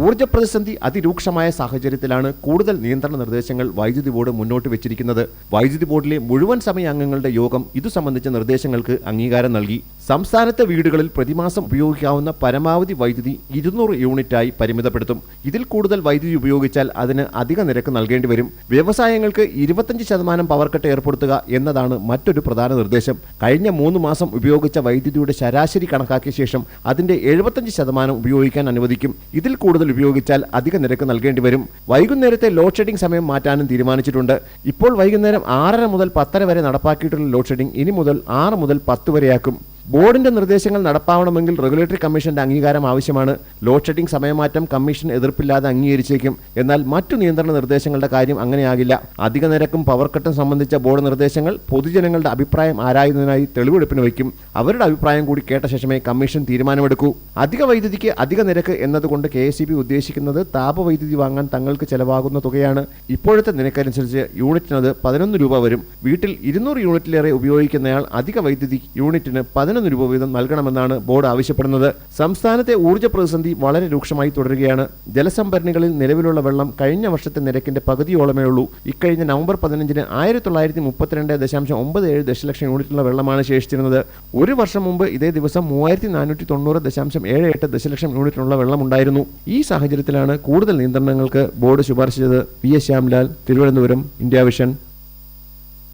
ഊർജ പ്രതിസന്ധി അതിരൂക്ഷമായ സാഹചര്യത്തിലാണ് കൂടുതൽ നിയന്ത്രണ നിർദ്ദേശങ്ങൾ വൈദ്യുതി ബോർഡ് മുന്നോട്ട് വെച്ചിരിക്കുന്നത്. വൈദ്യുതി ബോർഡിലെ മുഴുവൻ സമയ അംഗങ്ങളുടെ യോഗം ഇതു സംബന്ധിച്ച നിർദ്ദേശങ്ങൾക്ക് അംഗീകാരം നൽകി. സംസ്ഥാനത്തെ വീടുകളിൽ പ്രതിമാസം ഉപയോഗിക്കാവുന്ന പരമാവധി വൈദ്യുതി ഇരുന്നൂറ് യൂണിറ്റായി പരിമിതപ്പെടുത്തും. ഇതിൽ കൂടുതൽ വൈദ്യുതി ഉപയോഗിച്ചാൽ അതിന് അധിക നിരക്ക് നൽകേണ്ടി വരും. വ്യവസായങ്ങൾക്ക് ഇരുപത്തഞ്ച് ശതമാനം പവർ കട്ട് ഏർപ്പെടുത്തുക എന്നതാണ് മറ്റൊരു പ്രധാന നിർദ്ദേശം. കഴിഞ്ഞ മൂന്ന് മാസം ഉപയോഗിച്ച വൈദ്യുതിയുടെ ശരാശരി കണക്കാക്കിയ ശേഷം അതിന്റെ എഴുപത്തഞ്ച് ശതമാനം ഉപയോഗിക്കാൻ അനുവദിക്കും. ഇതിൽ കൂടുതൽ ഉപയോഗിച്ചാൽ അധിക നിരക്ക് നൽകേണ്ടി വരും. വൈകുന്നേരത്തെ ലോഡ് ഷെഡിംഗ് സമയം മാറ്റാനും തീരുമാനിച്ചിട്ടുണ്ട്. ഇപ്പോൾ വൈകുന്നേരം ആറര മുതൽ പത്തര വരെ നടപ്പാക്കിയിട്ടുള്ള ലോഡ് ഷെഡിംഗ് ഇനി മുതൽ ആറ് മുതൽ പത്ത് വരെയാക്കും. ബോർഡിന്റെ നിർദ്ദേശങ്ങൾ നടപ്പാവണമെങ്കിൽ റെഗുലേറ്ററി കമ്മീഷന്റെ അംഗീകാരം ആവശ്യമാണ്. ലോഡ് ഷെഡിംഗ് സമയമാറ്റം കമ്മീഷൻ എതിർപ്പില്ലാതെ അംഗീകരിച്ചേക്കും. എന്നാൽ മറ്റു നിയന്ത്രണ നിർദ്ദേശങ്ങളുടെ കാര്യം അങ്ങനെയാകില്ല. അധിക നിരക്കും പവർ കട്ടും സംബന്ധിച്ച ബോർഡ് നിർദ്ദേശങ്ങൾ പൊതുജനങ്ങളുടെ അഭിപ്രായം ആരായുന്നതിനായി തെളിവെടുപ്പിന് വയ്ക്കും. അവരുടെ അഭിപ്രായം കൂടി കേട്ട ശേഷമേ കമ്മീഷൻ തീരുമാനമെടുക്കൂ. അധിക വൈദ്യുതിക്ക് അധിക നിരക്ക് എന്നതുകൊണ്ട് കെ എസ് ഉദ്ദേശിക്കുന്നത് താപവൈദ്യുതി വാങ്ങാൻ തങ്ങൾക്ക് ചെലവാകുന്ന തുകയാണ്. ഇപ്പോഴത്തെ നിരക്കനുസരിച്ച് യൂണിറ്റിനത് പതിനൊന്ന് രൂപ വരും. വീട്ടിൽ ഇരുന്നൂറ് യൂണിറ്റിലേറെ ഉപയോഗിക്കുന്നയാൾ അധിക വൈദ്യുതി യൂണിറ്റിന് പതിനൊന്ന് രൂപ വീതം നൽകണമെന്നാണ് ബോർഡ് ആവശ്യപ്പെടുന്നത്. സംസ്ഥാനത്തെ ഊർജ പ്രതിസന്ധി വളരെ രൂക്ഷമായി തുടരുകയാണ്. ജലസംഭരണികളിൽ നിലവിലുള്ള വെള്ളം കഴിഞ്ഞ വർഷത്തെ നിരക്കിന്റെ പകുതിയോളമേ ഉള്ളൂ. ഇക്കഴിഞ്ഞ നവംബർ പതിനഞ്ചിന് ആയിരത്തി തൊള്ളായിരത്തി മുപ്പത്തിരണ്ട് ദശാംശം ഒമ്പത് ഏഴ് ദശലക്ഷം യൂണിറ്റുള്ള വെള്ളമാണ് ശേഷിച്ചിരുന്നത്. ഒരു വർഷം മുമ്പ് ഇതേ ദിവസം മൂവായിരത്തി നാനൂറ്റി തൊണ്ണൂറ് ദശാംശം ഏഴ് എട്ട് ദശലക്ഷം യൂണിറ്റിനുള്ള വെള്ളമുണ്ടായിരുന്നു. ഈ സാഹചര്യത്തിലാണ് കൂടുതൽ നിയന്ത്രണങ്ങൾക്ക് ബോർഡ് ശുപാർശ ചെയ്തത്. V S Shyamlal Thiruvananthapuram India Vision.